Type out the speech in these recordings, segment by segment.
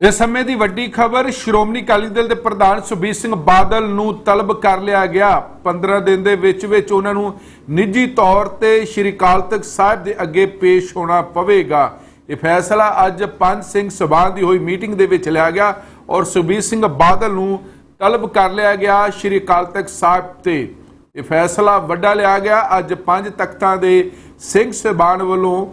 ਇਸ ਸਮੇਂ ਦੀ ਵੱਡੀ ਖਬਰ, ਸ਼੍ਰੋਮਣੀ ਅਕਾਲੀ ਦਲ ਦੇ ਪ੍ਰਧਾਨ ਸੁਖਬੀਰ ਸਿੰਘ ਬਾਦਲ ਨੂੰ ਤਲਬ ਕਰ ਲਿਆ ਗਿਆ। 15 ਦਿਨ ਦੇ ਵਿੱਚ ਵਿੱਚ ਉਹਨਾਂ ਨੂੰ ਨਿੱਜੀ ਤੌਰ ਤੇ ਸ਼੍ਰੀ ਅਕਾਲ ਤਖਤ ਸਾਹਿਬ ਦੇ ਅੱਗੇ ਪੇਸ਼ ਹੋਣਾ ਪਵੇਗਾ। ਇਹ ਫੈਸਲਾ ਅੱਜ ਪੰਜ ਸਿੰਘ ਸਭਾ ਦੀ ਹੋਈ ਮੀਟਿੰਗ ਦੇ ਵਿੱਚ ਲਿਆ ਗਿਆ ਔਰ ਸੁਖਬੀਰ ਸਿੰਘ ਬਾਦਲ ਨੂੰ ਤਲਬ ਕਰ ਲਿਆ ਗਿਆ ਸ਼੍ਰੀ ਅਕਾਲ ਤਖਤ ਸਾਹਿਬ ਤੇ। ਇਹ ਫੈਸਲਾ ਵੱਡਾ ਲਿਆ ਗਿਆ। ਅੱਜ ਪੰਜ ਤਖਤਾਂ ਦੇ ਸਿੰਘ ਸਭਾਨ ਵੱਲੋਂ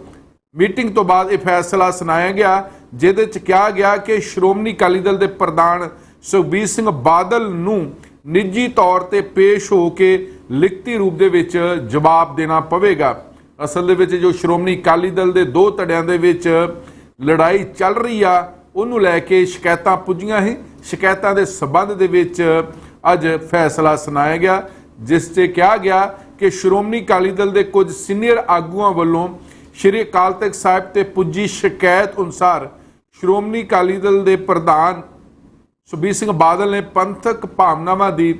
ਮੀਟਿੰਗ ਤੋਂ ਬਾਅਦ ਇਹ ਫੈਸਲਾ ਸੁਣਾਇਆ ਗਿਆ। ਜਿਹਦੇ ਚ ਕਿਹਾ ਗਿਆ ਕਿ ਸ਼੍ਰੋਮਣੀ ਅਕਾਲੀ ਦਲ ਦੇ ਪ੍ਰਧਾਨ ਸੁਖਬੀਰ ਸਿੰਘ ਬਾਦਲ ਨੂੰ ਨਿੱਜੀ ਤੌਰ ਤੇ ਪੇਸ਼ ਹੋ ਕੇ ਲਿਖਤੀ ਰੂਪ ਦੇ ਵਿੱਚ ਜਵਾਬ ਦੇਣਾ ਪਵੇਗਾ। ਅਸਲ ਦੇ ਵਿੱਚ ਜੋ ਸ਼੍ਰੋਮਣੀ ਅਕਾਲੀ ਦਲ ਦੇ ਦੋ ਧੜਿਆਂ ਦੇ ਵਿੱਚ ਲੜਾਈ ਚੱਲ ਰਹੀ ਆ, ਉਹਨੂੰ ਲੈ ਕੇ ਸ਼ਿਕਾਇਤਾਂ ਪੁੱਜੀਆਂ ਹੈ ਸ਼ਿਕਾਇਤਾਂ ਦੇ ਸਬੰਧ ਦੇ ਵਿੱਚ ਅੱਜ ਫੈਸਲਾ ਸੁਣਾਇਆ ਗਿਆ, ਜਿਸ 'ਤੇ ਕਿਹਾ ਗਿਆ ਕਿ ਸ਼੍ਰੋਮਣੀ ਅਕਾਲੀ ਦਲ ਦੇ ਕੁਝ ਸੀਨੀਅਰ ਆਗੂਆਂ ਵੱਲੋਂ ਸ਼੍ਰੀ ਅਕਾਲ ਤਖਤ ਸਾਹਿਬ ਤੇ ਪੁੱਜੀ ਸ਼ਿਕਾਇਤ ਅਨੁਸਾਰ ਸ਼੍ਰੋਮਣੀ ਅਕਾਲੀ ਦਲ ਦੇ ਪ੍ਰਧਾਨ ਸੁਖਬੀਰ ਸਿੰਘ ਬਾਦਲ ਨੇ ਪੰਥਕ ਭਾਵਨਾਵਾਂ ਦੀ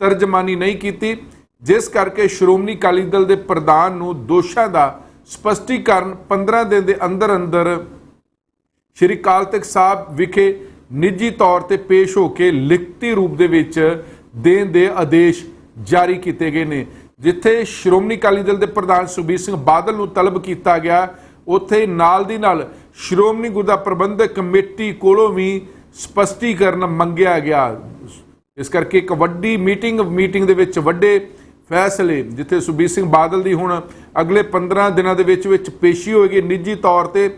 ਤਰਜਮਾਨੀ ਨਹੀਂ ਕੀਤੀ, ਜਿਸ ਕਰਕੇ ਸ਼੍ਰੋਮਣੀ ਅਕਾਲੀ ਦਲ ਦੇ ਪ੍ਰਧਾਨ ਨੂੰ ਦੋਸ਼ਾਂ ਦਾ ਸਪਸ਼ਟੀਕਰਨ 15 ਦਿਨ ਦੇ ਅੰਦਰ ਅੰਦਰ ਸ਼੍ਰੀ ਅਕਾਲ ਤਖਤ ਸਾਹਿਬ ਵਿਖੇ ਨਿੱਜੀ ਤੌਰ ਤੇ ਪੇਸ਼ ਹੋ ਕੇ ਲਿਖਤੀ ਰੂਪ ਦੇ ਵਿੱਚ ਦੇਣ ਦੇ ਆਦੇਸ਼ ਜਾਰੀ ਕੀਤੇ ਗਏ ਨੇ, ਜਿੱਥੇ ਸ਼੍ਰੋਮਣੀ ਅਕਾਲੀ ਦਲ ਦੇ ਪ੍ਰਧਾਨ ਸੁਖਬੀਰ ਸਿੰਘ ਬਾਦਲ ਨੂੰ ਤਲਬ ਕੀਤਾ ਗਿਆ ਉੱਥੇ ਨਾਲ ਦੀ ਨਾਲ ਸ਼੍ਰੋਮਣੀ ਗੁਰਦੁਆਰਾ ਪ੍ਰਬੰਧਕ ਕਮੇਟੀ ਕੋਲੋਂ ਵੀ ਸਪਸ਼ਟੀਕਰਨ ਮੰਗਿਆ ਗਿਆ। ਇਸ ਕਰਕੇ ਇੱਕ ਵੱਡੀ ਮੀਟਿੰਗ ਮੀਟਿੰਗ ਦੇ ਵਿੱਚ ਵੱਡੇ ਫੈਸਲੇ, ਜਿੱਥੇ ਸੁਖਬੀਰ ਸਿੰਘ ਬਾਦਲ ਦੀ ਹੁਣ ਅਗਲੇ 15 ਦਿਨਾਂ ਦੇ ਵਿੱਚ ਵਿੱਚ ਪੇਸ਼ੀ ਹੋਏਗੀ ਨਿੱਜੀ ਤੌਰ ਤੇ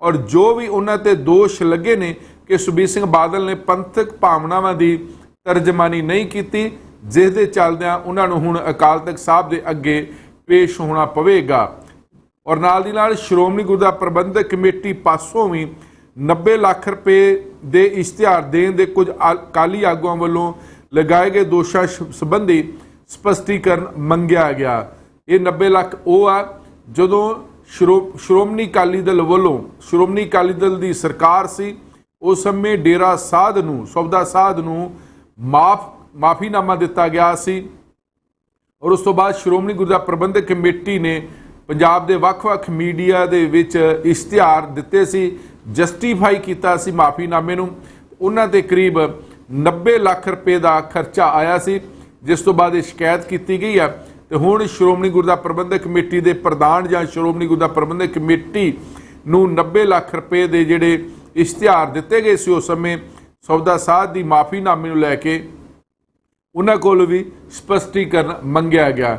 ਔਰ ਜੋ ਵੀ ਉਹਨਾਂ ਤੇ ਦੋਸ਼ ਲੱਗੇ ਨੇ ਕਿ ਸੁਖਬੀਰ ਸਿੰਘ ਬਾਦਲ ਨੇ ਪੰਥਕ ਭਾਵਨਾਵਾਂ ਦੀ ਤਰਜਮਾਨੀ ਨਹੀਂ ਕੀਤੀ, ਜਿਸ ਦੇ ਚੱਲਦਿਆਂ ਉਹਨਾਂ ਨੂੰ ਹੁਣ ਅਕਾਲ ਤਖਤ ਸਾਹਿਬ ਦੇ ਅੱਗੇ ਪੇਸ਼ ਹੋਣਾ ਪਵੇਗਾ। ਔਰ ਨਾਲ ਦੀ ਨਾਲ ਸ਼੍ਰੋਮਣੀ ਗੁਰਦੁਆਰਾ ਪ੍ਰਬੰਧਕ ਕਮੇਟੀ ਪਾਸੋਂ ਵੀ 90 ਲੱਖ ਰੁਪਏ ਦੇ ਇਸ਼ਤਿਹਾਰ ਦੇਣ ਦੇ ਕੁਝ ਆ- ਅਕਾਲੀ ਆਗੂਆਂ ਵੱਲੋਂ ਲਗਾਏ ਗਏ ਦੋਸ਼ਾਂ ਸ਼- ਸੰਬੰਧੀ ਸਪਸ਼ਟੀਕਰਨ ਮੰਗਿਆ ਗਿਆ। ਇਹ 90 ਲੱਖ ਉਹ ਆ ਜਦੋਂ ਸ਼੍ਰੋ- ਸ਼੍ਰੋਮਣੀ ਅਕਾਲੀ ਦਲ ਵੱਲੋਂ, ਸ਼੍ਰੋਮਣੀ ਅਕਾਲੀ ਦਲ ਦੀ ਸਰਕਾਰ ਸੀ, ਉਸ ਸਮੇਂ ਡੇਰਾ ਸਾਧ ਨੂੰ, ਸੌਦਾ ਸਾਧ ਨੂੰ ਮਾਫ ਮਾਫੀਨਾਮਾ ਦਿੱਤਾ ਗਿਆ ਸੀ। ਔਰ ਉਸ ਤੋਂ ਬਾਅਦ ਸ਼੍ਰੋਮਣੀ ਗੁਰਦੁਆਰਾ ਪ੍ਰਬੰਧਕ ਕਮੇਟੀ ਨੇ ਪੰਜਾਬ ਦੇ ਵੱਖ-ਵੱਖ ਮੀਡੀਆ ਦੇ ਵਿੱਚ ਇਸ਼ਤਿਹਾਰ ਦਿੱਤੇ ਸੀ, ਜਸਟੀਫਾਈ ਕੀਤਾ ਸੀ ਮਾਫੀਨਾਮੇ ਨੂੰ। ਉਹਨਾਂ ਤੇ ਕਰੀਬ 90 ਲੱਖ ਰੁਪਏ ਦਾ ਖਰਚਾ ਆਇਆ ਸੀ, ਜਿਸ ਤੋਂ ਬਾਅਦ ਇਹ ਸ਼ਿਕਾਇਤ ਕੀਤੀ ਗਈ ਹੈ। ਤੇ ਹੁਣ ਸ਼੍ਰੋਮਣੀ ਗੁਰਦੁਆਰਾ ਪ੍ਰਬੰਧਕ ਕਮੇਟੀ ਦੇ ਪ੍ਰਧਾਨ ਜਾਂ ਸ਼੍ਰੋਮਣੀ ਗੁਰਦੁਆਰਾ ਪ੍ਰਬੰਧਕ ਕਮੇਟੀ ਨੂੰ 90 ਲੱਖ ਰੁਪਏ ਦੇ ਜਿਹੜੇ ਇਸ਼ਤਿਹਾਰ ਦਿੱਤੇ ਗਏ ਸੀ ਉਸ ਸਮੇਂ ਸੌਦਾ ਸਾਧ ਦੀ ਮਾਫੀਨਾਮੇ ਨੂੰ ਲੈ ਕੇ ਉਹਨਾਂ ਕੋਲ ਵੀ ਸਪਸ਼ਟੀਕਰਨ ਮੰਗਿਆ ਗਿਆ।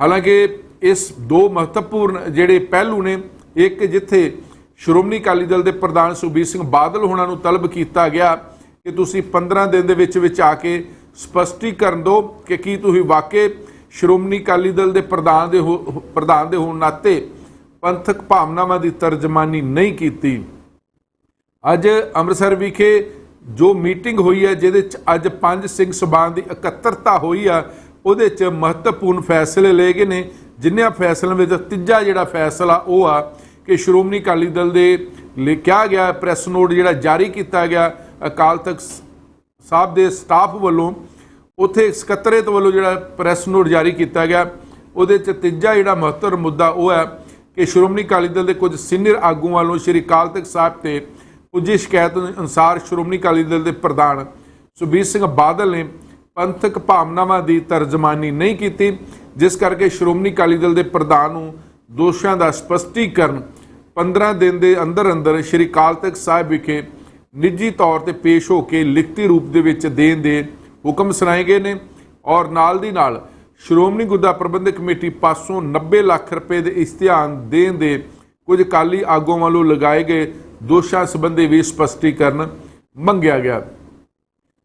ਹਾਲਾਂਕਿ ਇਸ ਦੋ ਮਹੱਤਵਪੂਰਨ ਜਿਹੜੇ ਪਹਿਲੂ ਨੇ, ਇੱਕ ਜਿੱਥੇ ਸ਼੍ਰੋਮਣੀ ਅਕਾਲੀ ਦਲ ਦੇ ਪ੍ਰਧਾਨ ਸੁਖਬੀਰ ਸਿੰਘ ਬਾਦਲ ਹੋਣਾ ਨੂੰ ਤਲਬ ਕੀਤਾ ਗਿਆ, ਕਿ ਤੁਸੀਂ 15 ਦਿਨ ਦੇ ਵਿੱਚ ਵਿੱਚ ਆ ਕੇ ਸਪਸ਼ਟੀਕਰਨ ਦਿਓ ਕਿ ਕੀ ਤੁਸੀਂ ਵਾਕਈ ਸ਼੍ਰੋਮਣੀ ਅਕਾਲੀ ਦਲ ਦੇ ਪ੍ਰਧਾਨ ਦੇ ਹੋ- ਪ੍ਰਧਾਨ ਦੇ ਹੋਣ ਨਾਤੇ ਪੰਥਕ ਭਾਵਨਾਵਾਂ ਦੀ ਤਰਜਮਾਨੀ ਨਹੀਂ ਕੀਤੀ। ਅੱਜ ਅੰਮ੍ਰਿਤਸਰ ਵਿਖੇ ਜੋ ਮੀਟਿੰਗ ਹੋਈ ਹੈ, ਜਿਹਦੇ ਚ ਅੱਜ ਪੰਜ ਸਿੰਘ ਸਭਾ ਦੀ ਇਕੱਤਰਤਾ ਹੋਈ ਆ, ਉਹਦੇ ਚ ਮਹੱਤਵਪੂਰਨ ਫੈਸਲੇ ਲਏ ਗਏ ਨੇ। ਜਿਨ੍ਹਾਂ ਫੈਸਲਿਆਂ ਵਿੱਚ, ਤੀਜਾ ਜਿਹੜਾ ਫੈਸਲਾ ਉਹ ਆ ਕਿ ਸ਼੍ਰੋਮਣੀ ਅਕਾਲੀ ਦਲ ਦੇ ਲਿਖਿਆ ਗਿਆ, ਪ੍ਰੈਸ ਨੋਟ ਜਿਹੜਾ ਜਾਰੀ ਕੀਤਾ ਗਿਆ, ਅਕਾਲ ਤਖਤ ਸਾਹਿਬ ਦੇ ਸਟਾਫ ਵੱਲੋਂ, ਉਥੇ ਸਕੱਤਰੇਤ ਵੱਲੋਂ ਜਿਹੜਾ ਪ੍ਰੈਸ ਨੋਟ ਜਾਰੀ ਕੀਤਾ ਗਿਆ। ਉਹਦੇ ਚ ਤੀਜਾ ਜਿਹੜਾ ਮਹੱਤਵ ਮੁੱਦਾ ਉਹ ਹੈ ਕਿ ਸ਼੍ਰੋਮਣੀ ਅਕਾਲੀ ਦਲ ਦੇ ਕੁਝ ਸੀਨੀਅਰ ਆਗੂਆਂ ਵੱਲੋਂ ਸ਼੍ਰੀ ਅਕਾਲ ਤਖਤ ਸਾਹਿਬ ਤੇ ਪੁੱਜੀ ਸ਼ਿਕਾਇਤ ਅਨੁਸਾਰ ਸ਼੍ਰੋਮਣੀ ਅਕਾਲੀ ਦਲ ਦੇ ਪ੍ਰਧਾਨ ਸੁਖਬੀਰ ਸਿੰਘ ਬਾਦਲ ਨੇ ਪੰਥਕ ਭਾਵਨਾਵਾਂ ਦੀ ਤਰਜਮਾਨੀ ਨਹੀਂ ਕੀਤੀ। ਜਿਸ ਕਰਕੇ ਸ਼੍ਰੋਮਣੀ ਅਕਾਲੀ ਦਲ ਦੇ ਪ੍ਰਧਾਨ ਨੂੰ ਦੋਸ਼ਾਂ ਦਾ ਸਪਸ਼ਟੀਕਰਨ 15 ਦਿਨ ਦੇ ਅੰਦਰ ਅੰਦਰ ਸ਼੍ਰੀ ਅਕਾਲ ਤਖਤ ਸਾਹਿਬ ਵਿਖੇ ਨਿੱਜੀ ਤੌਰ ਤੇ ਪੇਸ਼ ਹੋ ਕੇ ਲਿਖਤੀ ਰੂਪ ਦੇ ਵਿੱਚ ਦੇਣ ਦੇ ਹੁਕਮ ਸੁਣਾਏ ਗਏ ਨੇ ਔਰ ਨਾਲ ਦੀ ਨਾਲ ਸ਼੍ਰੋਮਣੀ ਗੁਰਦਾ ਪ੍ਰਬੰਧਕ ਕਮੇਟੀ ਪਾਸੋਂ 90 ਲੱਖ ਰੁਪਏ ਦੇ ਇਸ਼ਤਿਹਾਨ ਦੇਣ ਦੇ ਕੁਝ ਅਕਾਲੀ ਆਗੂਆਂ ਵੱਲੋਂ ਲਗਾਏ ਗਏ ਦੋਸ਼ਾਂ ਸੰਬੰਧੀ ਵੀ ਸਪਸ਼ਟੀਕਰਨ ਮੰਗਿਆ ਗਿਆ।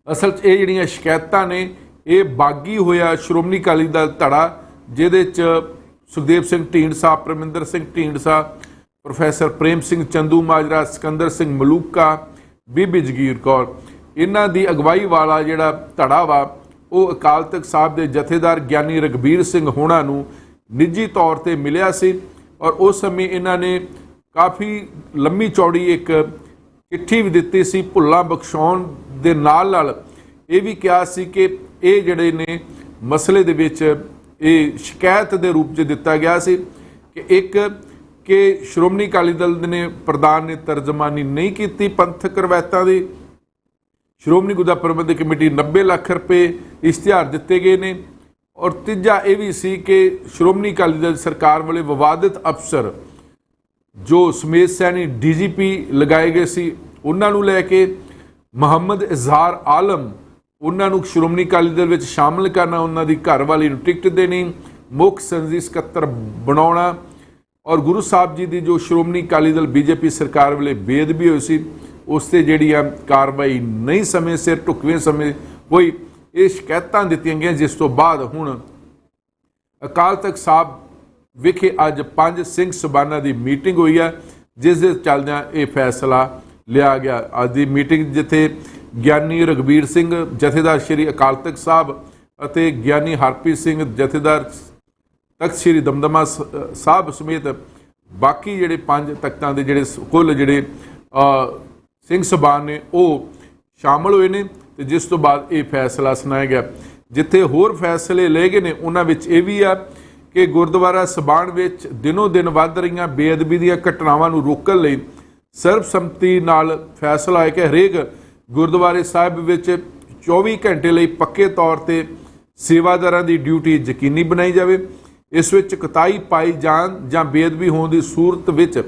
ਅਸਲ 'ਚ ਇਹ ਜਿਹੜੀਆਂ ਸ਼ਿਕਾਇਤਾਂ ਨੇ ਇਹ ਬਾਗੀ ਹੋਇਆ ਸ਼੍ਰੋਮਣੀ ਅਕਾਲੀ ਦਲ ਧੜਾ, ਜਿਹਦੇ 'ਚ ਸੁਖਦੇਵ ਸਿੰਘ ਢੀਂਡਸਾ, ਪ੍ਰਮਿੰਦਰ ਸਿੰਘ ਢੀਂਡਸਾ, ਪ੍ਰੋਫੈਸਰ ਪ੍ਰੇਮ ਸਿੰਘ ਚੰਦੂ, ਮਾਜਰਾ ਸਿਕੰਦਰ ਸਿੰਘ ਮਲੂਕਾ, ਬੀਬੀ ਜਗੀਰ ਕੌਰ। ਇਹਨਾਂ ਦੀ ਅਗਵਾਈ ਵਾਲਾ ਜਿਹੜਾ ਧੜਾ ਵਾ, ਉਹ ਅਕਾਲ ਤਖਤ ਸਾਹਿਬ ਦੇ ਜਥੇਦਾਰ ਗਿਆਨੀ ਰਗਬੀਰ ਸਿੰਘ ਹੋਣਾ ਨੂੰ ਨਿੱਜੀ ਤੌਰ ਤੇ ਮਿਲਿਆ ਸੀ ਔਰ ਉਸ ਸਮੇਂ ਇਹਨਾਂ ਨੇ ਕਾਫੀ ਲੰਮੀ ਚੌੜੀ ਇੱਕ ਚਿੱਠੀ ਵੀ ਦਿੱਤੀ ਸੀ ਭੁੱਲਾਂ ਬਖਸ਼ਾਉਣ ਦੇ ਨਾਲ ਨਾਲ ਇਹ ਵੀ ਕਿਹਾ ਸੀ ਕਿ ਇਹ ਜਿਹੜੇ ਨੇ ਮਸਲੇ ਦੇ ਵਿੱਚ ਇਹ ਸ਼ਿਕਾਇਤ ਦੇ ਰੂਪ 'ਚ ਦਿੱਤਾ ਗਿਆ ਸੀ ਕਿ ਇੱਕ, ਕਿ ਸ਼੍ਰੋਮਣੀ ਅਕਾਲੀ ਦਲ ਨੇ ਪ੍ਰਧਾਨ ਨੇ ਤਰਜਮਾਨੀ ਨਹੀਂ ਕੀਤੀ ਪੰਥਕ ਰਵਾਇਤਾਂ ਦੀ। ਸ਼੍ਰੋਮਣੀ ਗੁਰਦੁਆਰਾ ਪ੍ਰਬੰਧਕ ਕਮੇਟੀ 90 ਲੱਖ ਰੁਪਏ ਇਸ਼ਤਿਹਾਰ ਦਿੱਤੇ ਗਏ ਨੇ। ਔਰ ਤੀਜਾ ਇਹ ਵੀ ਸੀ ਕਿ ਸ਼੍ਰੋਮਣੀ ਅਕਾਲੀ ਦਲ ਸਰਕਾਰ ਵਾਲੇ ਵਿਵਾਦਿਤ ਅਫਸਰ ਜੋ ਸਮੇਤ ਸੈਣੀ ਡੀਜੀਪੀ ਲਗਾਏ ਗਏ ਸੀ, ਉਹਨਾਂ ਨੂੰ ਲੈ ਕੇ ਮੁਹੰਮਦ ਇਜ਼ਹਾਰ ਆਲਮ ਉਹਨਾਂ ਨੂੰ ਸ਼੍ਰੋਮਣੀ ਅਕਾਲੀ ਦਲ ਵਿੱਚ ਸ਼ਾਮਲ ਕਰਨਾ, ਉਹਨਾਂ ਦੀ ਘਰ ਵਾਲੀ ਨੂੰ ਟਿਕਟ ਦੇਣੀ, ਮੁੱਖ ਸੰਸਦੀ ਸਕੱਤਰ ਬਣਾਉਣਾ ਔਰ ਗੁਰੂ ਸਾਹਿਬ ਜੀ ਦੀ ਜੋ ਸ਼੍ਰੋਮਣੀ ਅਕਾਲੀ ਦਲ ਬੀਜੇਪੀ ਸਰਕਾਰ ਵੇਲੇ ਬੇਅਦਬੀ ਹੋਈ ਸੀ, ਉਸ ਤੇ ਜਿਹੜੀ ਆ ਕਾਰਵਾਈ ਨਹੀਂ ਸਮੇਂ ਸਿਰ, ਢੁਕਵੇਂ ਸਮੇਂ ਹੋਈ, ਇਹ ਸ਼ਿਕਾਇਤਾਂ ਦਿੱਤੀਆਂ ਗਈਆਂ, ਜਿਸ ਤੋਂ ਬਾਅਦ ਹੁਣ ਅਕਾਲ ਤਖਤ ਸਾਹਿਬ ਵਿਖੇ ਅੱਜ ਪੰਜ ਸਿੰਘ ਸਬਾਨਾ ਦੀ ਮੀਟਿੰਗ ਹੋਈ ਹੈ ਜਿਸ ਦੇ ਚੱਲਦਿਆਂ ਇਹ ਫੈਸਲਾ ਲਿਆ ਗਿਆ। ਅੱਜ ਦੀ ਮੀਟਿੰਗ ਜਿੱਥੇ ਗਿਆਨੀ ਰਗਵੀਰ ਸਿੰਘ, ਜਥੇਦਾਰ ਸ਼੍ਰੀ ਅਕਾਲ ਤਖਤ ਸਾਹਿਬ ਅਤੇ ਗਿਆਨੀ ਹਰਪ੍ਰੀਤ ਸਿੰਘ, ਜਥੇਦਾਰ ਤਖਤ ਸ੍ਰੀ ਦਮਦਮਾ ਸ- ਸਾਹਿਬ ਸਮੇਤ ਬਾਕੀ ਜਿਹੜੇ ਪੰਜ ਤਖਤਾਂ ਦੇ ਜਿਹੜੇ ਕੁੱਲ ਜਿਹੜੇ ਸਿੰਘ ਸਬਾਨ ਨੇ, ਉਹ ਸ਼ਾਮਲ ਹੋਏ ਨੇ ਤੇ ਜਿਸ ਤੋਂ ਬਾਅਦ ਇਹ ਫੈਸਲਾ ਸੁਣਾਇਆ ਗਿਆ। ਜਿੱਥੇ ਹੋਰ ਫੈਸਲੇ ਲਏ ਗਏ ਨੇ, ਉਹਨਾਂ ਵਿੱਚ ਇਹ ਵੀ ਆ ਕਿ ਗੁਰਦੁਆਰਾ ਸਬਾਨ ਵਿੱਚ ਦਿਨੋ ਦਿਨ ਵੱਧ ਰਹੀਆਂ ਬੇਅਦਬੀ ਦੀਆਂ ਘਟਨਾਵਾਂ ਨੂੰ ਰੋਕਣ ਲਈ ਸਰਬਸੰਮਤੀ ਨਾਲ ਫੈਸਲਾ ਹੈ ਕਿ ਹਰੇਕ ਗੁਰਦੁਆਰੇ ਸਾਹਿਬ ਵਿੱਚ 24 ਘੰਟੇ ਲਈ ਪੱਕੇ ਤੌਰ ਤੇ ਸੇਵਾਦਾਰਾਂ ਦੀ ਡਿਊਟੀ ਯਕੀਨੀ ਬਣਾਈ ਜਾਵੇ। ਇਸ ਵਿੱਚ ਕਤਾਈ ਪਾਈ ਜਾਣ ਜਾਂ ਬੇਅਦਬੀ ਹੋਣ ਦੀ ਸੂਰਤ ਵਿੱਚ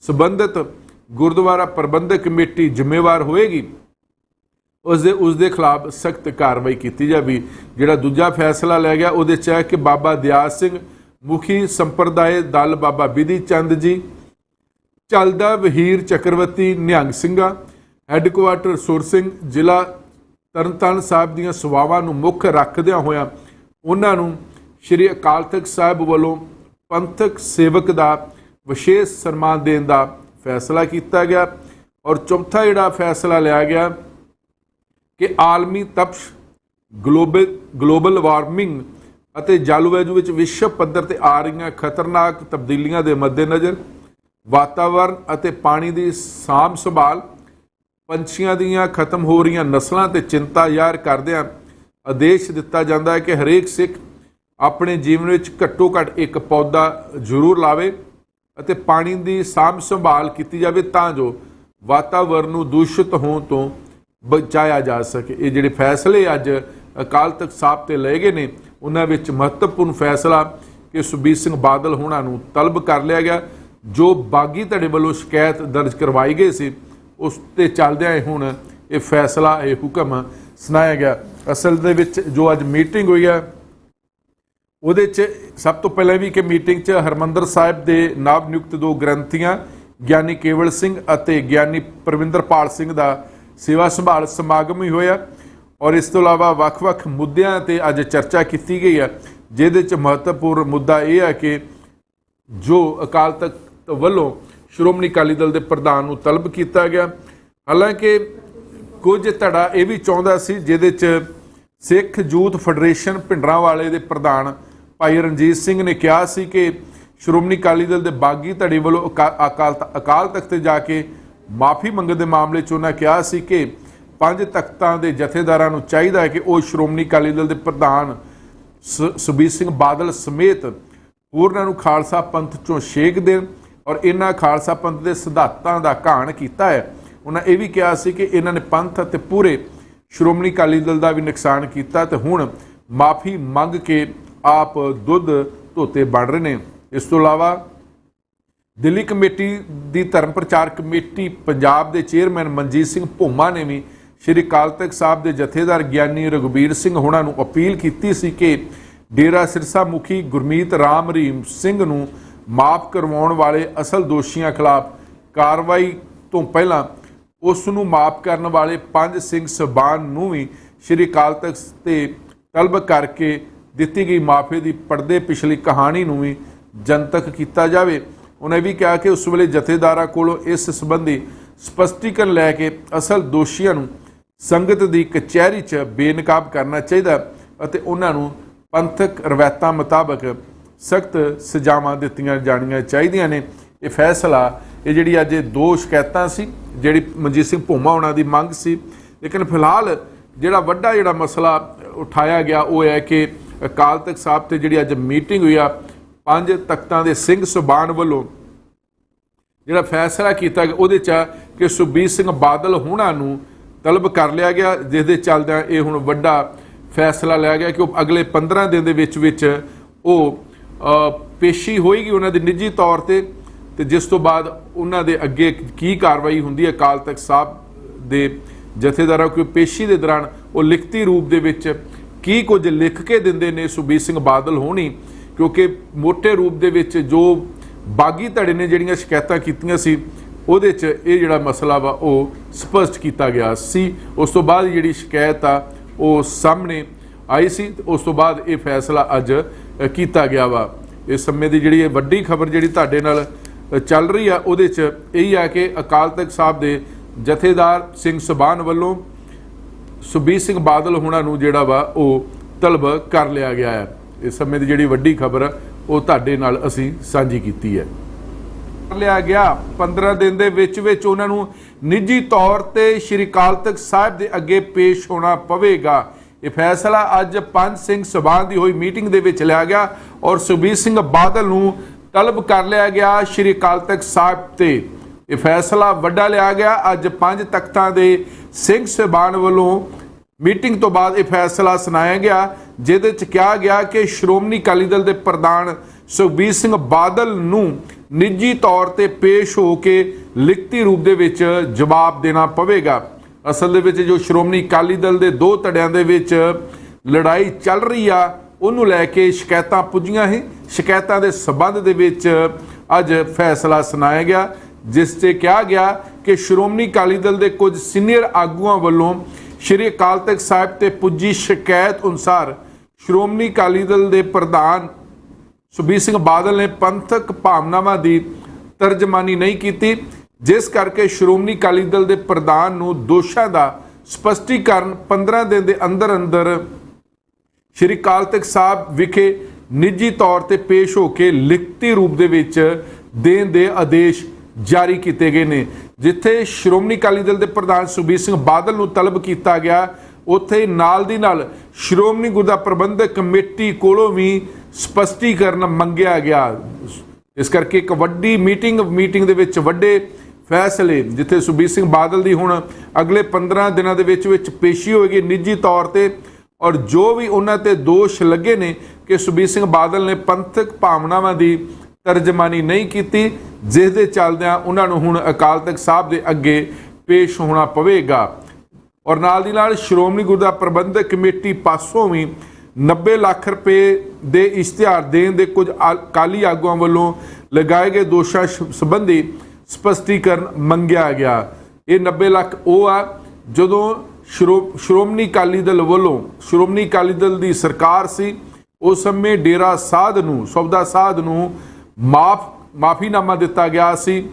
ਸੰਬੰਧਿਤ ਗੁਰਦੁਆਰਾ ਪ੍ਰਬੰਧਕ ਕਮੇਟੀ ਜ਼ਿੰਮੇਵਾਰ ਹੋਏਗੀ ਉਸ ਦੇ ਉਸ ਦੇ ਖਿਲਾਫ ਸਖਤ ਕਾਰਵਾਈ ਕੀਤੀ ਜਾਵੇ। ਜਿਹੜਾ ਦੂਜਾ ਫੈਸਲਾ ਲੈ ਗਿਆ, ਉਹਦੇ ਚ ਹੈ ਕਿ ਬਾਬਾ ਦਿਆਸ ਸਿੰਘ ਮੁਖੀ ਸੰਪਰਦਾਇ ਦਲ ਬਾਬਾ ਬਿਧੀ ਚੰਦ ਜੀ ਚੱਲਦਾ ਵਹੀਰ ਚੱਕਰਵਰਤੀ ਨਿਹੰਗ ਸਿੰਘਾ, ਹੈੱਡਕੁਆਟਰ ਸੁਰ ਸਿੰਘ, ਜ਼ਿਲ੍ਹਾ ਤਰਨਤਾਰਨ ਸਾਹਿਬ ਦੀਆਂ ਸੇਵਾਵਾਂ ਨੂੰ ਮੁੱਖ ਰੱਖਦਿਆਂ ਹੋਇਆਂ ਉਹਨਾਂ ਨੂੰ ਸ੍ਰੀ ਅਕਾਲ ਤਖਤ ਸਾਹਿਬ ਵੱਲੋਂ ਪੰਥਕ ਸੇਵਕ ਦਾ ਵਿਸ਼ੇਸ਼ ਸਨਮਾਨ ਦੇਣ ਦਾ ਫੈਸਲਾ ਕੀਤਾ ਗਿਆ ਔਰ ਚੌਥਾ ਜਿਹੜਾ ਫੈਸਲਾ ਲਿਆ ਗਿਆ ਕਿ ਆਲਮੀ ਤਪਸ਼ ਗਲੋਬਲ ਗਲੋਬਲ ਵਾਰਮਿੰਗ ਅਤੇ ਜਲਵਾਯੂ ਵਿੱਚ ਵਿਸ਼ਵ ਪੱਧਰ ਤੇ ਆ ਰਹੀਆਂ ਖਤਰਨਾਕ ਤਬਦੀਲੀਆਂ ਦੇ ਮੱਦੇਨਜ਼ਰ ਵਾਤਾਵਰਣ ਅਤੇ ਪਾਣੀ ਦੀ ਸਾਂਭ ਸੰਭਾਲ ਪੰਛੀਆਂ ਦੀਆਂ ਖਤਮ ਹੋ ਰਹੀਆਂ ਨਸਲਾਂ ਤੇ ਚਿੰਤਾ ਜ਼ਾਹਰ ਕਰਦਿਆਂ ਆਦੇਸ਼ ਦਿੱਤਾ ਜਾਂਦਾ ਹੈ ਕਿ ਹਰੇਕ ਸਿੱਖ ਆਪਣੇ ਜੀਵਨ ਵਿੱਚ ਘੱਟੋ ਘੱਟ ਇੱਕ ਪੌਦਾ ਜ਼ਰੂਰ ਲਾਵੇ ਅਤੇ ਪਾਣੀ ਦੀ ਸਾਂਭ ਸੰਭਾਲ ਕੀਤੀ ਜਾਵੇ ਤਾਂ ਜੋ ਵਾਤਾਵਰਣ ਨੂੰ ਦੂਸ਼ਿਤ ਹੋਣ ਤੋਂ ਬਚਾਇਆ ਜਾ ਸਕੇ। ਇਹ ਜਿਹੜੇ ਫੈਸਲੇ ਅੱਜ ਅਕਾਲ ਤਖਤ ਸਾਹਿਬ ਤੇ ਲਏ ਗਏ ਨੇ, ਉਹਨਾਂ ਵਿੱਚ ਮਹੱਤਵਪੂਰਨ ਫੈਸਲਾ ਕਿ ਸੁਬੀਰ ਸਿੰਘ ਬਾਦਲ ਹੋਣਾ ਨੂੰ ਤਲਬ ਕਰ ਲਿਆ ਗਿਆ। ਜੋ ਬਾਗੀ ਧੜੇ ਵੱਲੋਂ ਸ਼ਿਕਾਇਤ ਦਰਜ ਕਰਵਾਈ ਗਈ ਸੀ, ਉਸ ਤੇ ਚੱਲਦਿਆਂ ਹੁਣ ਇਹ ਫੈਸਲਾ, ਇਹ ਹੁਕਮ ਸੁਣਾਇਆ ਗਿਆ। ਅਸਲ ਦੇ ਵਿੱਚ ਜੋ ਅੱਜ ਮੀਟਿੰਗ ਹੋਈ ਹੈ, ਉਹਦੇ 'ਚ ਸਭ ਤੋਂ ਪਹਿਲਾਂ ਵੀ ਕਿ ਮੀਟਿੰਗ 'ਚ ਹਰਮੰਦਰ ਸਾਹਿਬ ਦੇ ਨਾਮ ਨਿਯੁਕਤ ਦੋ ਗ੍ਰੰਥੀਆਂ, ਗਿਆਨੀ ਕੇਵਲ ਸਿੰਘ ਅਤੇ ਗਿਆਨੀ ਪ੍ਰਵਿੰਦਰਪਾਲ ਸਿੰਘ ਦਾ ਸੇਵਾ ਸੰਭਾਲ ਸਮਾਗਮ ਵੀ ਹੋਇਆ। ਔਰ ਇਸ ਤੋਂ ਇਲਾਵਾ ਵੱਖ-ਵੱਖ ਮੁੱਦਿਆਂ ਤੇ ਅੱਜ ਚਰਚਾ ਕੀਤੀ ਗਈ ਹੈ, ਜਿਹਦੇ 'ਚ ਮਹੱਤਵਪੂਰਨ ਮੁੱਦਾ ਇਹ ਹੈ ਕਿ ਜੋ ਅਕਾਲ ਤਖਤ ਵੱਲੋਂ ਸ਼੍ਰੋਮਣੀ ਅਕਾਲੀ ਦਲ ਦੇ ਪ੍ਰਧਾਨ ਨੂੰ ਤਲਬ ਕੀਤਾ ਗਿਆ। ਹਾਲਾਂਕਿ ਕੁਝ ਧੜਾ ਇਹ ਵੀ ਚਾਹੁੰਦਾ ਸੀ, ਜਿਹਦੇ 'ਚ ਸਿੱਖ ਯੂਥ ਫੈਡਰੇਸ਼ਨ ਭਿੰਡਰਾਂ ਵਾਲੇ ਦੇ ਪ੍ਰਧਾਨ ਭਾਈ ਰਣਜੀਤ ਸਿੰਘ ਨੇ ਕਿਹਾ ਸੀ ਕਿ ਸ਼੍ਰੋਮਣੀ ਅਕਾਲੀ ਦਲ ਦੇ ਬਾਗੀ ਧੜੇ ਵੱਲੋਂ ਅਕਾ- ਅਕਾਲ ਤ- ਅਕਾਲ ਤਖਤ ਤੇ ਜਾ ਕੇ ਮਾਫੀ ਮੰਗਣ ਦੇ ਮਾਮਲੇ 'ਚ ਉਹਨਾਂ ਕਿਹਾ ਸੀ ਕਿ ਪੰਜ ਤਖਤਾਂ ਦੇ ਜਥੇਦਾਰਾਂ ਨੂੰ ਚਾਹੀਦਾ ਹੈ ਕਿ ਉਹ ਸ਼੍ਰੋਮਣੀ ਅਕਾਲੀ ਦਲ ਦੇ ਪ੍ਰਧਾਨ ਸ- ਸੁਖਬੀਰ ਸਿੰਘ ਬਾਦਲ ਸਮੇਤ ਹੋਰਨਾਂ ਨੂੰ ਖਾਲਸਾ ਪੰਥ ਚੋਂ ਛੇਕ ਦੇਣ। ਔਰ ਇਹਨਾਂ ਖਾਲਸਾ ਪੰਥ ਦੇ ਸਿਧਾਂਤਾਂ ਦਾ ਘਾਣ ਕੀਤਾ ਹੈ। ਉਹਨਾਂ ਇਹ ਵੀ ਕਿਹਾ ਸੀ ਕਿ ਇਹਨਾਂ ਨੇ ਪੰਥ ਅਤੇ ਪੂਰੇ ਸ਼੍ਰੋਮਣੀ ਅਕਾਲੀ ਦਲ ਦਾ ਵੀ ਨੁਕਸਾਨ ਕੀਤਾ ਤੇ ਹੁਣ ਮਾਫੀ ਮੰਗ ਕੇ ਆਪ ਦੁੱਧ ਧੋਤੇ ਬਣ ਰਹੇ ਨੇ। ਇਸ ਤੋਂ ਇਲਾਵਾ ਦਿੱਲੀ ਕਮੇਟੀ ਦੀ ਧਰਮ ਪ੍ਰਚਾਰ ਕਮੇਟੀ ਪੰਜਾਬ ਦੇ ਚੇਅਰਮੈਨ ਮਨਜੀਤ ਸਿੰਘ ਭੋਮਾ ਨੇ ਵੀ ਸ਼੍ਰੀ ਅਕਾਲ ਤਖਤ ਸਾਹਿਬ ਦੇ ਜਥੇਦਾਰ ਗਿਆਨੀ ਰਘੁਬੀਰ ਸਿੰਘ ਹੋਣਾ ਨੂੰ ਅਪੀਲ ਕੀਤੀ ਸੀ ਕਿ ਡੇਰਾ ਸਿਰਸਾ ਮੁਖੀ ਗੁਰਮੀਤ ਰਾਮ ਰਹੀਮ ਸਿੰਘ ਨੂੰ ਮਾਫ ਕਰਵਾਉਣ ਵਾਲੇ ਅਸਲ ਦੋਸ਼ੀਆਂ ਖਿਲਾਫ ਕਾਰਵਾਈ ਤੋਂ ਪਹਿਲਾਂ ਉਸ ਨੂੰ ਮਾਫ ਕਰਨ ਵਾਲੇ ਪੰਜ ਸਿੰਘ ਸਬਾਨ ਨੂੰ ਵੀ ਸ਼੍ਰੀ ਅਕਾਲ ਤਖਤ ਤੇ ਤਲਬ ਕਰਕੇ ਦਿੱਤੀ ਗਈ ਮਾਫੀ ਦੀ ਪਰਦੇ ਪਿਛਲੀ ਕਹਾਣੀ ਨੂੰ ਵੀ ਜਨਤਕ ਕੀਤਾ ਜਾਵੇ। ਉਹਨੇ ਵੀ ਕਿਹਾ ਕਿ ਉਸ ਵੇਲੇ ਜਥੇਦਾਰਾਂ ਕੋਲੋਂ ਇਸ ਸੰਬੰਧੀ ਸਪਸ਼ਟੀਕਰਨ ਲੈ ਕੇ ਅਸਲ ਦੋਸ਼ੀਆਂ ਨੂੰ ਸੰਗਤ ਦੀ ਕਚਹਿਰੀ 'ਚ ਬੇਨਕਾਬ ਕਰਨਾ ਚਾਹੀਦਾ ਅਤੇ ਉਹਨਾਂ ਨੂੰ ਪੰਥਕ ਰਵਾਇਤਾਂ ਮੁਤਾਬਕ ਸਖਤ ਸਜ਼ਾਵਾਂ ਦਿੱਤੀਆਂ ਜਾਣੀਆਂ ਚਾਹੀਦੀਆਂ ਨੇ। ਇਹ ਫੈਸਲਾ, ਇਹ ਜਿਹੜੀ ਅੱਜ ਇਹ ਦੋ ਸ਼ਿਕਾਇਤਾਂ ਸੀ, ਜਿਹੜੀ ਮਨਜੀਤ ਸਿੰਘ ਭੋਮਾ ਉਹਨਾਂ ਦੀ ਮੰਗ ਸੀ। ਲੇਕਿਨ ਫਿਲਹਾਲ ਜਿਹੜਾ ਵੱਡਾ ਜਿਹੜਾ ਮਸਲਾ ਉਠਾਇਆ ਗਿਆ, ਉਹ ਹੈ ਕਿ ਅਕਾਲ ਤਖਤ ਸਾਹਿਬ ਤੇ ਜਿਹੜੀ ਅੱਜ ਮੀਟਿੰਗ ਹੋਈ ਆ, ਪੰਜ ਤਖਤਾਂ ਦੇ ਸਿੰਘ ਸੁਬਾਨ ਵੱਲੋਂ ਜਿਹੜਾ ਫੈਸਲਾ ਕੀਤਾ ਗਿਆ, ਉਹਦੇ ਚ ਆ ਕਿ ਸੁਖਬੀਰ ਸਿੰਘ ਬਾਦਲ ਹੁਣਾਂ ਨੂੰ ਤਲਬ ਕਰ ਲਿਆ ਗਿਆ ਜਿਸ ਦੇ ਚੱਲਦਿਆਂ ਇਹ ਹੁਣ ਵੱਡਾ ਫੈਸਲਾ ਲਿਆ ਗਿਆ ਕਿ ਉਹ ਅਗਲੇ 15 ਦਿਨ ਦੇ ਵਿੱਚ ਵਿੱਚ ਉਹ ਪੇਸ਼ੀ ਹੋਏਗੀ ਉਹਨਾਂ ਦੀ ਨਿੱਜੀ ਤੌਰ ਤੇ ਤੇ ਜਿਸ ਤੋਂ ਬਾਅਦ ਉਹਨਾਂ ਦੇ ਅੱਗੇ ਕੀ ਕਾਰਵਾਈ ਹੁੰਦੀ ਹੈ ਅਕਾਲ ਤਖਤ ਸਾਹਿਬ ਦੇ ਜਥੇਦਾਰਾਂ ਕੋਈ ਪੇਸ਼ੀ ਦੇ ਦੌਰਾਨ ਉਹ ਲਿਖਤੀ ਰੂਪ ਦੇ ਵਿੱਚ ਕੀ ਕੁਝ ਲਿਖ ਕੇ ਦਿੰਦੇ ਨੇ ਸੁਖਬੀਰ ਸਿੰਘ ਬਾਦਲ ਹੋਣੀ, ਕਿਉਂਕਿ ਮੋٹے ਰੂਪ ਦੇ ਵਿੱਚ ਜੋ ਬਾਗੀ ਧੜੇ ਨੇ ਜਿਹੜੀਆਂ ਸ਼ਿਕਾਇਤਾਂ ਕੀਤੀਆਂ ਸੀ, ਉਹਦੇ 'ਚ ਇਹ ਜਿਹੜਾ ਮਸਲਾ ਵਾ ਉਹ ਸਪਸ਼ਟ ਕੀਤਾ ਗਿਆ ਸੀ। ਉਸ ਤੋਂ ਬਾਅਦ ਜਿਹੜੀ ਸ਼ਿਕਾਇਤ ਆ, ਉਹ ਸਾਹਮਣੇ ਆਈ ਸੀ ਉਸ ਤੋਂ ਬਾਅਦ ਇਹ ਫੈਸਲਾ ਅੱਜ ਕੀਤਾ ਗਿਆ ਵਾ। ਇਸ ਸਮੇਂ ਦੀ ਜਿਹੜੀ ਇਹ ਵੱਡੀ ਖਬਰ ਜਿਹੜੀ ਤੁਹਾਡੇ ਨਾਲ ਚੱਲ ਰਹੀ ਆ, ਉਹਦੇ 'ਚ ਇਹੀ ਆ ਕਿ ਅਕਾਲ ਤਖਤ ਸਾਹਿਬ ਦੇ ਜਥੇਦਾਰ ਸਿੰਘ ਸਬਾਨ ਵੱਲੋਂ ਸੁਬੀਰ ਸਿੰਘ ਬਾਦਲ ਹੋਣਾ ਨੂੰ ਜਿਹੜਾ ਵਾ, ਉਹ ਤਲਬ ਕਰ ਲਿਆ ਗਿਆ ਹੈ ਇਸ ਸਮੇਂ ਦੀ ਜਿਹੜੀ ਵੱਡੀ ਖਬਰ ਉਹ ਤੁਹਾਡੇ ਨਾਲ ਅਸੀਂ ਸਾਂਝੀ ਕੀਤੀ ਹੈ। ਕਰ ਲਿਆ ਗਿਆ। 15 ਦਿਨ ਦੇ ਵਿੱਚ ਵਿੱਚ ਉਹਨਾਂ ਨੂੰ ਨਿੱਜੀ ਤੌਰ ਤੇ ਸ਼੍ਰੀ ਅਕਾਲ ਤਖਤ ਸਾਹਿਬ ਦੇ ਅੱਗੇ ਪੇਸ਼ ਹੋਣਾ ਪਵੇਗਾ। ਇਹ ਫੈਸਲਾ ਅੱਜ ਪੰਜ ਸਿੰਘ ਸਭਾਨ ਦੀ ਹੋਈ ਮੀਟਿੰਗ ਦੇ ਵਿੱਚ ਲਿਆ ਗਿਆ ਔਰ ਸੁਬੀਰ ਸਿੰਘ ਬਾਦਲ ਨੂੰ ਤਲਬ ਕਰ ਲਿਆ ਗਿਆ ਸ਼੍ਰੀ ਅਕਾਲ ਤਖਤ ਸਾਹਿਬ ਤੇ। ਇਹ ਫੈਸਲਾ ਵੱਡਾ ਲਿਆ ਗਿਆ। ਅੱਜ ਪੰਜ ਤਖਤਾਂ ਦੇ ਸਿੰਘ ਸਭਾਨ ਵੱਲੋਂ ਮੀਟਿੰਗ ਤੋਂ ਬਾਅਦ ਇਹ ਫੈਸਲਾ ਸੁਣਾਇਆ ਗਿਆ, ਜਿਹਦੇ ਚ ਕਿਹਾ ਗਿਆ ਕਿ ਸ਼੍ਰੋਮਣੀ ਅਕਾਲੀ ਦਲ ਦੇ ਪ੍ਰਧਾਨ ਸੁਖਬੀਰ ਸਿੰਘ ਬਾਦਲ ਨੂੰ ਨਿੱਜੀ ਤੌਰ ਤੇ ਪੇਸ਼ ਹੋ ਕੇ ਲਿਖਤੀ ਰੂਪ ਦੇ ਵਿੱਚ ਜਵਾਬ ਦੇਣਾ ਪਵੇਗਾ। ਅਸਲ ਦੇ ਵਿੱਚ ਜੋ ਸ਼੍ਰੋਮਣੀ ਅਕਾਲੀ ਦਲ ਦੇ ਦੋ ਧੜਿਆਂ ਦੇ ਵਿੱਚ ਲੜਾਈ ਚੱਲ ਰਹੀ ਆ, ਉਹਨੂੰ ਲੈ ਕੇ ਸ਼ਿਕਾਇਤਾਂ ਪੁੱਜੀਆਂ ਸੀ। ਸ਼ਿਕਾਇਤਾਂ ਦੇ ਸਬੰਧ ਦੇ ਵਿੱਚ ਅੱਜ ਫੈਸਲਾ ਸੁਣਾਇਆ ਗਿਆ, ਜਿਸ ਤੇ ਕਿਹਾ ਗਿਆ ਕਿ ਸ਼੍ਰੋਮਣੀ ਅਕਾਲੀ ਦਲ ਦੇ ਕੁਝ ਸੀਨੀਅਰ ਆਗੂਆਂ ਵੱਲੋਂ ਸ਼੍ਰੀ ਅਕਾਲ ਤਖਤ ਸਾਹਿਬ ਤੇ ਪੁੱਜੀ ਸ਼ਿਕਾਇਤ ਅਨੁਸਾਰ ਸ਼੍ਰੋਮਣੀ ਅਕਾਲੀ ਦਲ ਦੇ ਪ੍ਰਧਾਨ ਸੁਬੀਰ ਸਿੰਘ ਬਾਦਲ ਨੇ ਪੰਥਕ ਭਾਵਨਾਵਾਂ ਦੀ ਤਰਜਮਾਨੀ ਨਹੀਂ ਕੀਤੀ। ਜਿਸ ਕਰਕੇ ਸ਼੍ਰੋਮਣੀ ਅਕਾਲੀ ਦਲ ਦੇ ਪ੍ਰਧਾਨ ਨੂੰ ਦੋਸ਼ਾਂ ਦਾ ਸਪਸ਼ਟੀਕਰਨ 15 ਦਿਨ ਦੇ ਅੰਦਰ ਅੰਦਰ ਸ਼੍ਰੀ ਅਕਾਲ ਤਖਤ ਸਾਹਿਬ ਵਿਖੇ ਨਿੱਜੀ ਤੌਰ ਤੇ ਪੇਸ਼ ਹੋ ਕੇ ਲਿਖਤੀ ਰੂਪ ਦੇ ਵਿੱਚ ਦੇਣ ਦੇ ਆਦੇਸ਼ ਜਾਰੀ ਕੀਤੇ ਗਏ ਨੇ। ਜਿੱਥੇ ਸ਼੍ਰੋਮਣੀ ਅਕਾਲੀ ਦਲ ਦੇ ਪ੍ਰਧਾਨ ਸੁਬੀਰ ਸਿੰਘ ਬਾਦਲ ਨੂੰ ਤਲਬ ਕੀਤਾ ਗਿਆ, ਉੱਥੇ ਨਾਲ ਦੀ ਨਾਲ ਸ਼੍ਰੋਮਣੀ ਗੁਰਦਾ ਪ੍ਰਬੰਧਕ ਕਮੇਟੀ ਕੋਲੋਂ ਵੀ ਸਪਸ਼ਟੀਕਰਨ ਮੰਗਿਆ ਗਿਆ। ਇਸ ਕਰਕੇ ਇੱਕ ਵੱਡੀ ਮੀਟਿੰਗ ਮੀਟਿੰਗ ਦੇ ਵਿੱਚ ਵੱਡੇ ਫੈਸਲੇ ਜਿੱਥੇ ਸੁਬੀਰ ਸਿੰਘ ਬਾਦਲ ਦੀ ਹੁਣ ਅਗਲੇ 15 ਦਿਨਾਂ ਦੇ ਵਿੱਚ ਵਿੱਚ ਪੇਸ਼ੀ ਹੋਏਗੀ ਨਿੱਜੀ ਤੌਰ ਤੇ ਔਰ ਜੋ ਵੀ ਉਹਨਾਂ ਤੇ ਦੋਸ਼ ਲੱਗੇ ਨੇ ਕਿ ਸੁਬੀਰ ਸਿੰਘ ਬਾਦਲ ਨੇ ਪੰਥਕ ਭਾਵਨਾਵਾਂ ਦੀ ਤਰਜਮਾਨੀ ਨਹੀਂ ਕੀਤੀ, ਜਿਸ ਦੇ ਚੱਲਦਿਆਂ ਉਹਨਾਂ ਨੂੰ ਹੁਣ ਅਕਾਲ ਤਖਤ ਸਾਹਿਬ ਦੇ ਅੱਗੇ ਪੇਸ਼ ਹੋਣਾ ਪਵੇਗਾ। ਔਰ ਨਾਲ ਦੀ ਨਾਲ ਸ਼੍ਰੋਮਣੀ ਗੁਰਦਾ ਪ੍ਰਬੰਧਕ ਕਮੇਟੀ ਪਾਸੋਂ ਵੀ 90 ਲੱਖ ਰੁਪਏ ਦੇ ਇਸ਼ਤਿਹਾਰ ਦੇਣ ਦੇ ਕੁਝ ਆ- ਅਕਾਲੀ ਆਗੂਆਂ ਵੱਲੋਂ ਲਗਾਏ ਗਏ ਦੋਸ਼ਾਂ ਸ਼- ਸੰਬੰਧੀ ਸਪਸ਼ਟੀਕਰਨ ਮੰਗਿਆ ਗਿਆ। ਇਹ 90 ਲੱਖ ਉਹ ਆ, ਜਦੋਂ ਸ਼੍ਰੋ- ਸ਼੍ਰੋਮਣੀ ਅਕਾਲੀ ਦਲ ਵੱਲੋਂ, ਸ਼੍ਰੋਮਣੀ ਅਕਾਲੀ ਦਲ ਦੀ ਸਰਕਾਰ ਸੀ, ਉਸ ਸਮੇਂ ਡੇਰਾ ਸਾਧ ਨੂੰ, ਸੌਦਾ ਸਾਧ ਨੂੰ ਮਾਫ, ਮਾਫੀਨਾਮਾ ਦਿੱਤਾ ਗਿਆ ਸੀ।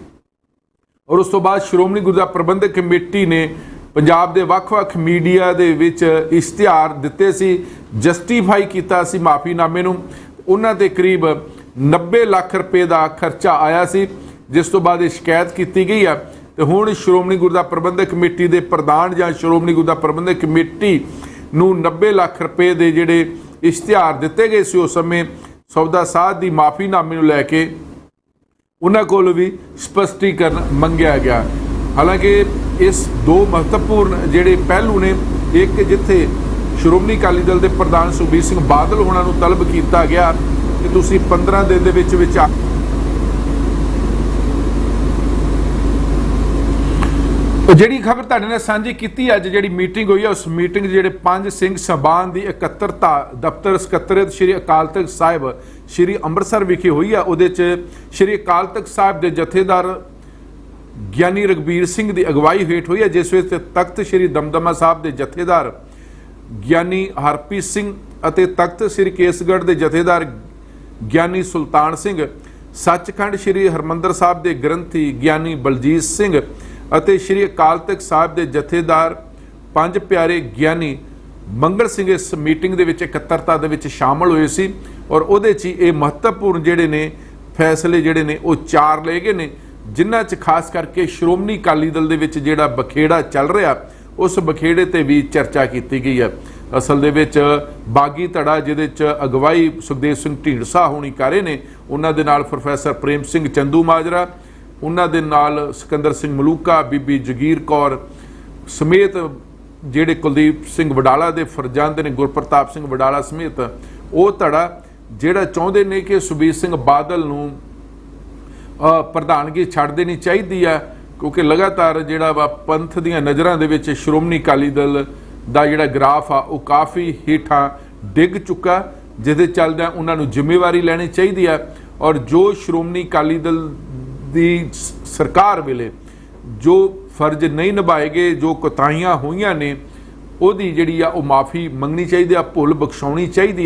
ਔਰ ਉਸ ਤੋਂ ਬਾਅਦ ਸ਼੍ਰੋਮਣੀ ਗੁਰਦੁਆਰਾ ਪ੍ਰਬੰਧਕ ਕਮੇਟੀ ਨੇ ਪੰਜਾਬ ਦੇ ਵੱਖ-ਵੱਖ ਮੀਡੀਆ ਦੇ ਵਿੱਚ ਇਸ਼ਤਿਹਾਰ ਦਿੱਤੇ ਸੀ, ਜਸਟੀਫਾਈ ਕੀਤਾ ਸੀ ਮਾਫੀਨਾਮੇ ਨੂੰ। ਉਹਨਾਂ ਤੇ ਕਰੀਬ 90 ਲੱਖ ਰੁਪਏ ਦਾ ਖਰਚਾ ਆਇਆ ਸੀ। ਜਿਸ ਤੋਂ ਬਾਅਦ ਇਹ ਸ਼ਿਕਾਇਤ ਕੀਤੀ ਗਈ ਆ, ਤੇ ਹੁਣ ਸ਼੍ਰੋਮਣੀ ਗੁਰਦੁਆਰਾ ਪ੍ਰਬੰਧਕ ਕਮੇਟੀ ਦੇ ਪ੍ਰਧਾਨ ਜਾਂ ਸ਼੍ਰੋਮਣੀ ਗੁਰਦੁਆਰਾ ਪ੍ਰਬੰਧਕ ਕਮੇਟੀ ਨੂੰ 90 ਲੱਖ ਰੁਪਏ ਦੇ ਜਿਹੜੇ ਇਸ਼ਤਿਹਾਰ ਦਿੱਤੇ ਗਏ ਸੀ ਉਸ ਸਮੇਂ, ਸੌਦਾ ਸਾਧ ਦੀ ਮਾਫੀਨਾਮੇ ਨੂੰ ਲੈ ਕੇ ਉਹਨਾਂ ਕੋਲ ਵੀ ਸਪਸ਼ਟੀਕਰਨ ਮੰਗਿਆ ਗਿਆ। ਹਾਲਾਂਕਿ ਇਸ ਦੋ ਮਹੱਤਵਪੂਰਨ ਜਿਹੜੇ ਪਹਿਲੂ ਨੇ, ਇੱਕ ਜਿੱਥੇ ਸ਼੍ਰੋਮਣੀ ਅਕਾਲੀ ਦਲ ਦੇ ਪ੍ਰਧਾਨ ਸੁਖਬੀਰ ਸਿੰਘ ਬਾਦਲ ਹੋਣਾ ਨੂੰ ਤਲਬ ਕੀਤਾ ਗਿਆ ਕਿ ਤੁਸੀਂ 15 ਦਿਨ ਦੇ ਵਿੱਚ ਵਿੱਚ ਆ- ਉਹ ਜਿਹੜੀ ਖਬਰ ਤੁਹਾਡੇ ਨਾਲ ਸਾਂਝੀ ਕੀਤੀ ਅੱਜ ਜਿਹੜੀ ਮੀਟਿੰਗ ਹੋਈ ਹੈ ਉਸ ਮੀਟਿੰਗ 'ਚ ਜਿਹੜੇ ਪੰਜ ਸਿੰਘ ਸਭਾਨ ਦੀ ਇਕੱਤਰਤਾ ਦਫ਼ਤਰ ਸਕੱਤਰੇਤ ਸ਼੍ਰੀ ਅਕਾਲ ਤਖਤ ਸਾਹਿਬ, ਸ਼੍ਰੀ ਅੰਮ੍ਰਿਤਸਰ ਵਿਖੇ ਹੋਈ ਆ। ਉਹਦੇ 'ਚ ਸ਼੍ਰੀ ਅਕਾਲ ਤਖਤ ਸਾਹਿਬ ਦੇ ਜਥੇਦਾਰ ਗਿਆਨੀ ਰਗਬੀਰ ਸਿੰਘ ਦੀ ਅਗਵਾਈ ਹੇਠ ਹੋਈ ਹੈ ਜਿਸ ਵਿੱਚ ਤਖਤ ਸ਼੍ਰੀ ਦਮਦਮਾ ਸਾਹਿਬ ਦੇ ਜਥੇਦਾਰ ਗਿਆਨੀ ਹਰਪ੍ਰੀਤ ਸਿੰਘ ਅਤੇ ਤਖਤ ਸ਼੍ਰੀ ਕੇਸਗੜ੍ਹ ਦੇ ਜਥੇਦਾਰ ਗਿਆਨੀ ਸੁਲਤਾਨ ਸਿੰਘ, ਸੱਚਖੰਡ ਸ਼੍ਰੀ ਹਰਮੰਦਰ ਸਾਹਿਬ ਦੇ ਗ੍ਰੰਥੀ ਗਿਆਨੀ ਬਲਜੀਤ ਸਿੰਘ ਅਤੇ ਸ਼੍ਰੀ ਅਕਾਲ ਤਖਤ ਸਾਹਿਬ ਦੇ ਜਥੇਦਾਰ ਪੰਜ ਪਿਆਰੇ ਗਿਆਨੀ ਮੰਗਲ ਸਿੰਘ ਇਸ ਮੀਟਿੰਗ ਦੇ ਵਿੱਚ ਇਕੱਤਰਤਾ ਦੇ ਵਿੱਚ ਸ਼ਾਮਲ ਹੋਏ ਸੀ ਔਰ ਉਹਦੇ 'ਚ ਹੀ ਇਹ ਮਹੱਤਵਪੂਰਨ ਜਿਹੜੇ ਨੇ ਫੈਸਲੇ ਜਿਹੜੇ ਨੇ ਉਹ ਚਾਰ ਲਏ ਗਏ ਨੇ, ਜਿਨ੍ਹਾਂ 'ਚ ਖਾਸ ਕਰਕੇ ਸ਼੍ਰੋਮਣੀ ਅਕਾਲੀ ਦਲ ਦੇ ਵਿੱਚ ਜਿਹੜਾ ਬਖੇੜਾ ਚੱਲ ਰਿਹਾ, ਉਸ ਬਖੇੜੇ ਤੇ ਵੀ ਚਰਚਾ ਕੀਤੀ ਗਈ ਹੈ। ਅਸਲ ਦੇ ਵਿੱਚ ਬਾਗੀ ਧੜਾ ਜਿਹਦੇ 'ਚ ਅਗਵਾਈ ਸੁਖਦੇਵ ਸਿੰਘ ਢੀਂਡਸਾ ਹੋਣੀ ਕਰੇ ਨੇ, ਉਹਨਾਂ ਦੇ ਨਾਲ ਪ੍ਰੋਫੈਸਰ ਪ੍ਰੇਮ ਸਿੰਘ ਚੰਦੂ ਮਾਜਰਾ ਉਹਨਾਂ ਦੇ ਨਾਲ ਸਿਕੰਦਰ ਸਿੰਘ ਮਲੂਕਾ, ਬੀਬੀ ਜਗੀਰ ਕੌਰ ਸਮੇਤ ਜਿਹੜੇ ਕੁਲਦੀਪ ਸਿੰਘ ਵਡਾਲਾ ਦੇ ਫਰਜ਼ੰਦ ਨੇ, ਗੁਰਪ੍ਰਤਾਪ ਸਿੰਘ ਵਡਾਲਾ ਸਮੇਤ, ਉਹ ਧੜਾ ਜਿਹੜਾ ਚਾਹੁੰਦੇ ਨੇ ਕਿ ਸੁਬੀਰ ਸਿੰਘ ਬਾਦਲ ਨੂੰ ਪ੍ਰਧਾਨਗੀ ਛੱਡ ਦੇਣੀ ਚਾਹੀਦੀ ਆ, ਕਿਉਂਕਿ ਲਗਾਤਾਰ ਜਿਹੜਾ ਵਾ ਪੰਥ ਦੀਆਂ ਨਜ਼ਰਾਂ ਦੇ ਵਿੱਚ ਸ਼੍ਰੋਮਣੀ ਅਕਾਲੀ ਦਲ ਦਾ ਜਿਹੜਾ ਗ੍ਰਾਫ ਆ, ਉਹ ਕਾਫੀ ਹੇਠਾਂ ਡਿੱਗ ਚੁੱਕਾ, ਜਿਹਦੇ ਚੱਲਦਿਆਂ ਉਹਨਾਂ ਨੂੰ ਜ਼ਿੰਮੇਵਾਰੀ ਲੈਣੀ ਚਾਹੀਦੀ ਆ ਔਰ ਜੋ ਸ਼੍ਰੋਮਣੀ ਅਕਾਲੀ ਦਲ ਦੀ ਸਰਕਾਰ ਵੇਲੇ ਜੋ ਫਰਜ਼ ਨਹੀਂ ਨਿਭਾਏਗੇ ਜੋ ਕੋਤਾਹੀਆਂ ਹੋਈਆਂ ਨੇ, ਉਹਦੀ ਜਿਹੜੀ ਆ ਉਹ ਮਾਫੀ ਮੰਗਣੀ ਚਾਹੀਦੀ ਆ, ਭੁੱਲ ਬਖਸ਼ਾਉਣੀ ਚਾਹੀਦੀ ਆ।